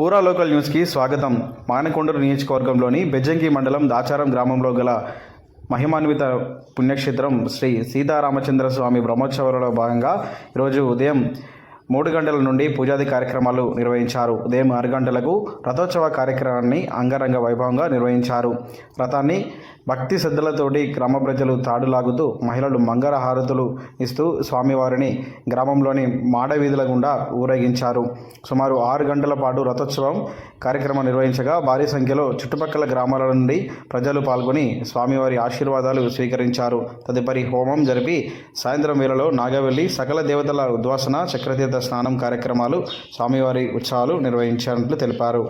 పూరా లోకల్ న్యూస్కి స్వాగతం. మానకొండూరు నియోజకవర్గంలోని బెజ్జంకి మండలం దాచారం గ్రామంలో గల మహిమాన్విత పుణ్యక్షేత్రం శ్రీ సీతారామచంద్ర స్వామి బ్రహ్మోత్సవాలలో భాగంగా ఈరోజు ఉదయం మూడు గంటల నుండి పూజాది కార్యక్రమాలు నిర్వహించారు. ఉదయం ఆరు గంటలకు రథోత్సవ కార్యక్రమాన్ని అంగరంగ వైభవంగా నిర్వహించారు. రథాన్ని భక్తి శ్రద్ధలతోటి గ్రామ ప్రజలు తాడులాగుతూ మహిళలు మంగళ హారతులు ఇస్తూ స్వామివారిని గ్రామంలోని మాడవీధుల గుండా ఊరేగించారు. సుమారు ఆరు గంటల పాటు రథోత్సవం కార్యక్రమం నిర్వహించగా భారీ సంఖ్యలో చుట్టుపక్కల గ్రామాల నుండి ప్రజలు పాల్గొని స్వామివారి ఆశీర్వాదాలు స్వీకరించారు. తదుపరి హోమం జరిపి సాయంత్రం వేళలో నాగవెల్లి సకల దేవతల ఉద్వాసన చక్రతీర్థ స్నానం కార్యక్రమాలు స్వామివారి ఉత్సవాలు నిర్వహించినట్లు తెలిపారు.